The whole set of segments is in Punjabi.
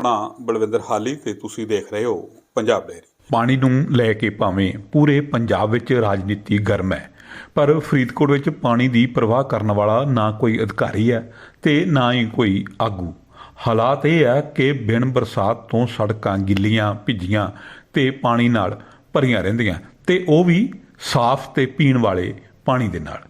ਆਪਣਾ ਬਲਵਿੰਦਰ ਹਾਲੀ ਤੇ ਤੁਸੀਂ ਦੇਖ ਰਹੇ ਹੋ ਪੰਜਾਬ ਡੇਰੀ ਪਾਣੀ ਨੂੰ ਲੈ ਕੇ ਭਾਵੇਂ ਪੂਰੇ ਪੰਜਾਬ ਵਿੱਚ ਰਾਜਨੀਤੀ ਗਰਮ ਹੈ, ਪਰ ਫਰੀਦਕੋਟ ਵਿੱਚ ਪਾਣੀ ਦੀ ਪ੍ਰਵਾਹ ਕਰਨ ਵਾਲਾ ਨਾ ਕੋਈ ਅਧਿਕਾਰੀ ਹੈ ਤੇ ਨਾ ਹੀ ਕੋਈ ਆਗੂ। ਹਾਲਾਤ ਇਹ ਹੈ ਕਿ ਬਿਨ ਬਰਸਾਤ ਤੋਂ ਸੜਕਾਂ ਗਿੱਲੀਆਂ ਭਿੱਜੀਆਂ ਤੇ ਪਾਣੀ ਨਾਲ ਭਰੀਆਂ ਰਹਿੰਦੀਆਂ ਤੇ ਉਹ ਵੀ ਸਾਫ਼ ਤੇ ਪੀਣ ਵਾਲੇ ਪਾਣੀ ਦੇ ਨਾਲ।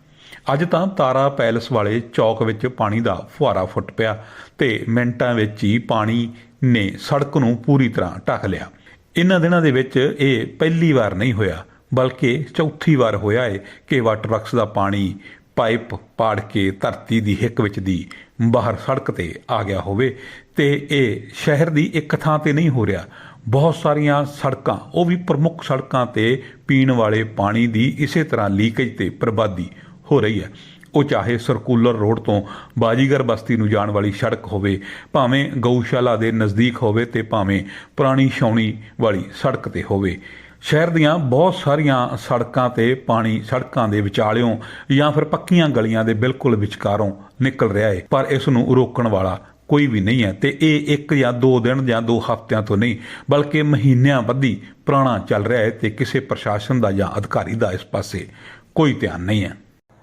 ਅੱਜ ਤਾਂ ਤਾਰਾ ਪੈਲਸ ਵਾਲੇ ਚੌਕ ਵਿੱਚ ਪਾਣੀ ਦਾ ਫੁਹਾਰਾ ਫੁੱਟ ਪਿਆ ਤੇ ਮਿੰਟਾਂ ਵਿੱਚ ਹੀ ਪਾਣੀ ਨੇ ਸੜਕ ਨੂੰ ਪੂਰੀ ਤਰ੍ਹਾਂ ਢੱਕ ਲਿਆ। ਇਹਨਾਂ ਦਿਨਾਂ ਦੇ ਵਿੱਚ ਇਹ ਪਹਿਲੀ ਵਾਰ ਨਹੀਂ ਹੋਇਆ, ਬਲਕਿ ਚੌਥੀ ਵਾਰ ਹੋਇਆ ਹੈ ਕਿ ਵਾਟਰ ਵਰਕਸ ਦਾ ਪਾਣੀ ਪਾਈਪ ਪਾੜ ਕੇ ਧਰਤੀ ਦੀ ਹਿੱਕ ਵਿੱਚ ਦੀ ਬਾਹਰ ਸੜਕ ਤੇ ਆ ਗਿਆ ਹੋਵੇ ਤੇ ਇਹ ਸ਼ਹਿਰ ਦੀ ਇੱਕ ਥਾਂ ਤੇ ਨਹੀਂ ਹੋ ਰਿਹਾ। ਬਹੁਤ ਸਾਰੀਆਂ ਸੜਕਾਂ, ਉਹ ਵੀ ਪ੍ਰਮੁੱਖ ਸੜਕਾਂ ਤੇ ਪੀਣ ਵਾਲੇ ਪਾਣੀ ਦੀ ਇਸੇ ਤਰ੍ਹਾਂ ਲੀਕੇਜ ਤੇ ਬਰਬਾਦੀ ਹੋ ਰਹੀ ਹੈ। ਉਹ ਚਾਹੇ ਸਰਕੂਲਰ ਰੋਡ ਤੋਂ ਬਾਜੀਗਰ ਬਸਤੀ ਨੂੰ ਜਾਣ ਵਾਲੀ ਸੜਕ ਹੋਵੇ, ਭਾਵੇਂ ਗਊਸ਼ਾਲਾ ਦੇ ਨਜ਼ਦੀਕ ਹੋਵੇ ਤੇ ਭਾਵੇਂ ਪੁਰਾਣੀ ਛਾਉਣੀ ਵਾਲੀ ਸੜਕ ਤੇ ਹੋਵੇ। ਸ਼ਹਿਰ ਦੀਆਂ ਬਹੁਤ ਸਾਰੀਆਂ ਸੜਕਾਂ ਤੇ ਪਾਣੀ ਸੜਕਾਂ ਦੇ ਵਿਚਾਲਿਓਂ ਜਾਂ ਫਿਰ ਪੱਕੀਆਂ ਗਲੀਆਂ ਦੇ ਬਿਲਕੁਲ ਵਿਚਕਾਰੋਂ ਨਿਕਲ ਰਿਹਾ ਹੈ ਪਰ ਇਸ ਨੂੰ ਰੋਕਣ ਵਾਲਾ ਕੋਈ ਵੀ ਨਹੀਂ ਹੈ ਤੇ ਇਹ ਇੱਕ ਜਾਂ ਦੋ ਦਿਨ ਜਾਂ ਦੋ ਹਫ਼ਤਿਆਂ ਤੋਂ ਨਹੀਂ, ਬਲਕਿ ਮਹੀਨਿਆਂ ਬੱਧੀ ਪੁਰਾਣਾ ਚੱਲ ਰਿਹਾ ਹੈ ਤੇ ਕਿਸੇ ਪ੍ਰਸ਼ਾਸਨ ਦਾ ਜਾਂ ਅਧਿਕਾਰੀ ਦਾ ਇਸ ਪਾਸੇ ਕੋਈ ਧਿਆਨ ਨਹੀਂ ਹੈ।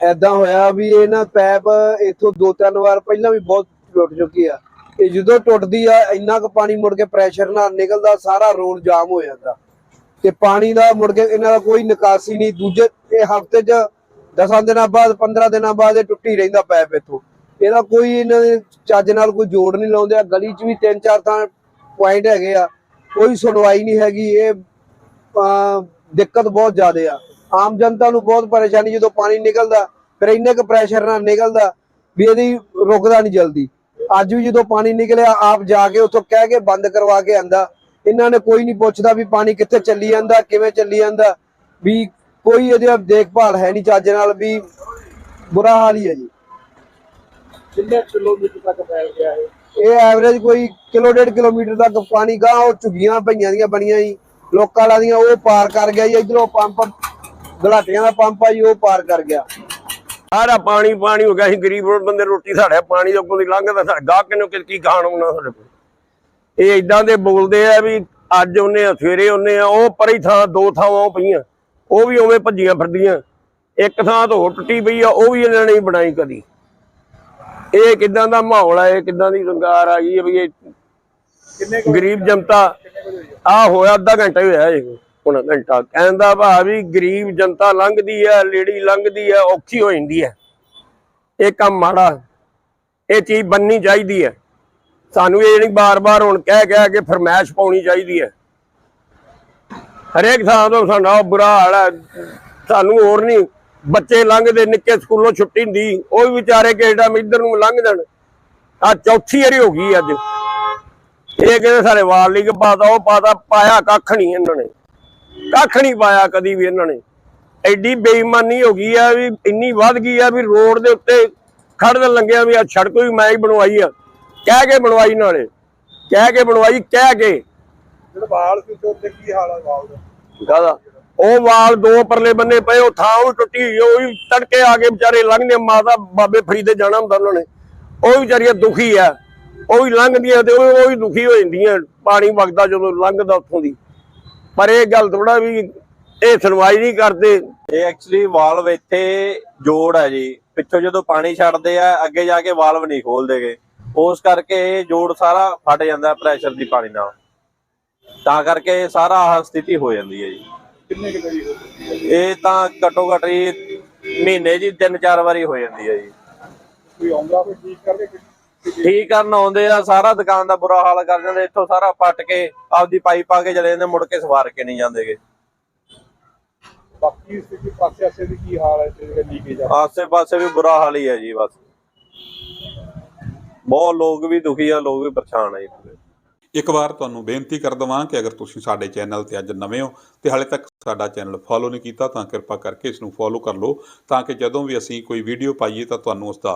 ਐਦਾਂ ਹੋਇਆ ਵੀ ਇਹ ਨਾ ਪੈਪ ਇਥੋਂ ਦੋ ਤਿੰਨ ਵਾਰ ਪਹਿਲਾਂ ਵੀ ਬਹੁਤ ਟੁੱਟ ਚੁੱਕੀ ਆ। ਇਹ ਜਦੋਂ ਟੁੱਟਦੀ ਆ, ਇੰਨਾ ਕੁ ਪਾਣੀ ਮੁੜ ਕੇ ਪ੍ਰੈਸ਼ਰ ਨਾਲ ਨਿਕਲਦਾ, ਸਾਰਾ ਰੋਡ ਜਾਮ ਹੋ ਜਾਂਦਾ। ਤੇ ਪਾਣੀ ਦਾ ਮੁੜ ਕੇ ਇਹਨਾਂ ਦਾ ਕੋਈ ਨਿਕਾਸੀ ਨਹੀਂ। ਦੂਜੇ, ਇਹ ਹਫ਼ਤੇ 'ਚ 10 ਦਿਨਾਂ ਬਾਅਦ 15 ਦਿਨਾਂ ਬਾਅਦ ਇਹ ਟੁੱਟੀ ਰਹਿੰਦਾ ਪੈਪ ਇਥੋਂ। ਇਹਦਾ ਕੋਈ ਇਹਨਾਂ ਦੇ ਚੱਜ ਨਾਲ ਕੋਈ ਜੋੜ ਨਹੀਂ ਲਾਉਂਦੇ ਆ। ਗਲੀ 'ਚ ਵੀ ਤਿੰਨ ਚਾਰ ਥਾਂ ਪੁਆਇੰਟ ਹੈਗੇ ਆ। ਕੋਈ ਸੁਣਵਾਈ ਨਹੀਂ ਹੈਗੀ। ਇਹ ਦਿੱਕਤ ਬਹੁਤ ਜ਼ਿਆਦਾ ਆ। ਆਮ ਜਨਤਾ ਨੂੰ ਬਹੁਤ ਪਰੇਸ਼ਾਨੀ ਜਦੋਂ ਪਾਣੀ ਨਿਕਲਦਾ ਫਿਰ ਇੰਨੇ ਕੁ ਪ੍ਰੈਸ਼ਰ ਨਾਲ ਨਿਕਲਦਾ ਵੀ ਇਹਦੀ ਰੁਕਦਾ ਨਹੀਂ ਜਲਦੀ। ਅੱਜ ਵੀ ਜਦੋਂ ਪਾਣੀ ਨਿਕਲਿਆ ਆਪ ਜਾ ਕੇ ਉੱਥੋਂ ਕਹਿ ਕੇ ਬੰਦ ਕਰਵਾ ਕੇ ਆਂਦਾ। ਇਹਨਾਂ ਨੇ ਕੋਈ ਨਹੀਂ ਪੁੱਛਦਾ ਵੀ ਪਾਣੀ ਕਿੱਥੇ ਚੱਲੀ ਜਾਂਦਾ ਕਿਵੇਂ ਚੱਲੀ ਜਾਂਦਾ। ਵੀ ਕੋਈ ਇਹਦੀ ਦੇਖਭਾਲ ਹੈ ਨਹੀਂ ਚੱਜ ਨਾਲ ਵੀ ਬੁਰਾ ਹਾਲ ਹੀ ਹੈ ਜੀ। ਕਿੰਨੇ ਕਿਲੋਮੀਟਰ ਤੱਕ ਫੈਲ ਗਿਆ ਹੈ ਇਹ ਐਵਰੇਜ ਕੋਈ ਕਿਲੋ ਡੇਢ ਕਿਲੋਮੀਟਰ ਤੱਕ ਪਾਣੀ ਗਾਂ ਉਹ ਝੁੱਗੀਆਂ ਪਈਆਂ ਦੀਆਂ ਬਣੀਆਂ ਜੀ। ਲੋਕਾਂ ਵਾਲਾ ਦੀਆਂ ਉਹ ਪਾਰ ਕਰ ਗਿਆ ਜੀ। ਇਧਰੋਂ ਪੰਪ ਗਲਾਟੀਆਂ ਦਾ ਪੰਪ ਆ ਜੀ ਉਹ ਪਾਰ ਕਰ ਗਿਆ। ਸਾਰਾ ਪਾਣੀ ਪਾਣੀ ਹੋ ਗਿਆ ਸੀ ਗਰੀਬ ਬੰਦੇ ਰੋਟੀ ਸਾੜਿਆ ਪਾਣੀ ਦੇ ਉੱਪਰੋਂ ਦੀ ਲੰਘਦਾ ਸਾਡਾ ਗਾਹਕ ਨੂੰ ਕੀ ਖਾਣ ਆਉਣਾ ਸਾਡੇ ਕੋਲ? ਇਹ ਇਦਾਂ ਦੇ ਬੋਲਦੇ ਆ ਵੀ ਅੱਜ ਉਹਨੇ ਸਵੇਰੇ ਉਹਨੇ ਆ ਉਹ ਪਰੀ ਥਾਂ ਦੋ ਥਾਵਾਂ ਉਹ ਪਈਆਂ। ਉਹ ਵੀ ਉਵੇਂ ਭੱਜੀਆਂ ਫਿਰਦੀਆਂ। ਇੱਕ ਥਾਂ ਤੋਂ ਹੋਰ ਟੁੱਟੀ ਪਈ ਆ ਉਹ ਵੀ ਇਹਨਾਂ ਨੇ ਨਹੀਂ ਬਣਾਈ ਕਦੀ। ਇਹ ਕਿਦਾਂ ਦਾ ਮਾਹੌਲ ਆ ਇਹ ਕਿਦਾਂ ਦੀ ਸੰਗਾਰ ਆ ਗਈ ਹੈ ਵੀ ਇਹ ਗਰੀਬ ਜਨਤਾ ਆ ਹੋਇਆ ਅੱਧਾ ਘੰਟਾ ਹੋਇਆ ਇਹ। ਹੁਣ ਘੰਟਾ ਕਹਿੰਦਾ ਭਾ ਵੀ ਗਰੀਬ ਜਨਤਾ ਲੰਘਦੀ ਹੈ ਲੇਡੀ ਲੰਘਦੀ ਹੈ ਔਖੀ ਹੋ ਜਾਂਦੀ ਹੈ ਇਹ ਕੰਮ ਮਾੜਾ, ਇਹ ਚੀਜ਼ ਬੰਨੀ ਚਾਹੀਦੀ ਹੈ ਸਾਨੂੰ ਇਹ ਨਹੀਂ ਬਾਰ-ਬਾਰ ਹੁਣ ਕਹਿ ਕਹਿ ਕੇ ਫਰਮਾਇਸ਼ ਪਾਉਣੀ ਚਾਹੀਦੀ ਹੈ ਹਰੇਕ ਥਾਂ ਤੋਂ ਸਾਡਾ ਬੁਰਾ ਹਾਲ ਹੈ ਸਾਨੂੰ ਹੋਰ ਨਹੀਂ, ਬੱਚੇ ਲੰਘਦੇ, ਨਿੱਕੇ ਸਕੂਲੋਂ ਛੁੱਟੀ ਹੁੰਦੀ, ਉਹ ਵੀ ਵਿਚਾਰੇ ਕਿਹੜਾ ਇੱਧਰ ਨੂੰ ਲੰਘ ਜਾਣ। ਆ ਚੌਥੀ ਵਾਰੀ ਹੋ ਗਈ ਅੱਜ। ਇਹ ਕਹਿੰਦੇ ਸਾਰੇ ਵਾਲ ਲੀਗ ਪਾਤਾ ਉਹ ਪਾਤਾ ਪਾਇਆ ਕੱਖ ਨਹੀਂ ਇਹਨਾਂ ਨੇ। ਕੱਖ ਨਹੀਂ ਪਾਇਆ ਕਦੀ ਵੀ ਇਹਨਾਂ ਨੇ। ਐਡੀ ਬੇਈਮਾਨੀ ਹੋ ਗਈ ਆ ਵੀ ਇੰਨੀ ਵੱਧ ਗਈ ਆ ਵੀ ਰੋਡ ਦੇ ਉੱਤੇ ਖੜਨ ਲੱਗਿਆ ਵੀ ਆ ਸੜਕ ਵੀ ਮੈਂ ਹੀ ਬਣਵਾਈ ਆ। ਕਹਿ ਕੇ ਬਣਵਾਈ ਨਾਲੇ। ਕਹਿ ਕੇ ਬਣਵਾਈ ਕਹਿ ਕੇ। ਜਿਹੜਾ ਵਾਲ ਸੀ ਉੱਤੇ ਕੀ ਹਾਲ ਆ ਵਾਲ ਦਾ? ਕਾਹਦਾ ਉਹ ਵਾਲ ਦੋ ਪਰਲੇ ਬੰਨੇ ਪਏ ਉਹ ਥਾਂ ਵੀ ਟੁੱਟੀ ਹੋਈ ਉਹ ਵੀ ਤੜਕੇ ਆ ਕੇ ਵਿਚਾਰੇ ਲੰਘਦੇ ਮਾਤਾ ਬਾਬੇ ਫਰੀਦੇ ਜਾਣਾ ਹੁੰਦਾ ਉਹਨਾਂ ਨੇ। ਉਹ ਵਿਚਾਰੀਆਂ ਦੁਖੀ ਆ। ਉਹ ਵੀ ਲੰਘਦੀਆਂ ਤੇ ਉਹ ਉਹ ਵੀ ਦੁਖੀ ਹੋ ਜਾਂਦੀਆਂ ਪਾਣੀ ਵਗਦਾ ਜਦੋਂ ਲੰਘਦਾ ਉੱਥੋਂ ਦੀ। ਪਰ ਇਹ ਗੱਲ ਥੋੜਾ ਵੀ ਇਹ ਸੁਣਵਾਈ ਨਹੀਂ ਕਰਦੇ। ਇਹ ਐਕਚੁਅਲੀ ਵਾਲਵ ਇੱਥੇ ਜੋੜ ਹੈ ਜੀ। ਪਿੱਛੋਂ ਜਦੋਂ ਪਾਣੀ ਛੱਡਦੇ ਆ ਅੱਗੇ ਜਾ ਕੇ ਵਾਲਵ ਨਹੀਂ ਖੋਲਦੇਗੇ ਉਸ ਕਰਕੇ ਇਹ ਜੋੜ ਸਾਰਾ ਫਟ ਜਾਂਦਾ ਪ੍ਰੈਸ਼ਰ ਦੀ ਪਾਣੀ ਨਾਲ। ਤਾਂ ਕਰਕੇ ਇਹ ਸਾਰਾ ਆਹ ਸਥਿਤੀ ਹੋ ਜਾਂਦੀ ਹੈ ਜੀ। ਕਿੰਨੇ ਇਹ ਤਾਂ ਘੱਟੋ ਘੱਟ ਜੀ ਮਹੀਨੇ ਜੀ ਤਿੰਨ ਚਾਰ ਵਾਰੀ ਹੋ ਜਾਂਦੀ ਹੈ ਜੀ। ਕੋਈ ਆਉਂਦਾ ਕੋਈ ਠੀਕ ਕਰਕੇ ਠੀਕ ਕਰਨ ਆਉਂਦੇ ਆ? ਸਾਰਾ ਦੁਕਾਨ ਦਾ ਬੁਰਾ ਹਾਲ ਕਰ ਜਾਂਦੇ ਇੱਥੋਂ ਸਾਰਾ ਪੱਟ ਕੇ ਆਪਦੀ ਪਾਈਪ ਪਾ ਕੇ ਚਲੇ ਜਾਂਦੇ ਮੁੜ ਕੇ ਸਵਾਰ ਕੇ ਨਹੀਂ ਜਾਂਦੇਗੇ। ਬਾਕੀ ਸਥਿਤੀ ਪਾਸੇ ਆਸੇ ਦੀ ਕੀ ਹਾਲ ਹੈ ਤੇ ਜਿਹੜਾ ਲੀਕੇਜ ਆ ਆਸੇ ਪਾਸੇ ਵੀ ਬੁਰਾ ਹਾਲ ਹੀ ਹੈ ਜੀ ਬਸ। ਬਹੁਤ ਲੋਕ ਵੀ ਦੁਖੀ ਆ ਲੋਕ ਵੀ ਪਰੇਸ਼ਾਨ ਆ ਜੀ। ਇੱਕ ਵਾਰ ਤੁਹਾਨੂੰ ਬੇਨਤੀ ਕਰ ਦਵਾਂ ਕਿ ਅਗਰ ਤੁਸੀਂ ਸਾਡੇ ਚੈਨਲ ਤੇ ਅੱਜ ਨਵੇਂ ਹੋ ਤੇ ਹਾਲੇ ਤੱਕ ਸਾਡਾ ਚੈਨਲ ਫੋਲੋ ਨਹੀਂ ਕੀਤਾ ਤਾਂ ਕਿਰਪਾ ਕਰਕੇ ਇਸ ਨੂੰ ਫੋਲੋ ਕਰ ਲਓ ਤਾਂ ਕਿ ਜਦੋਂ ਵੀ ਅਸੀਂ ਕੋਈ ਵੀਡੀਓ ਪਾਈਏ ਤਾਂ ਤੁਹਾਨੂੰ ਉਸ ਦਾ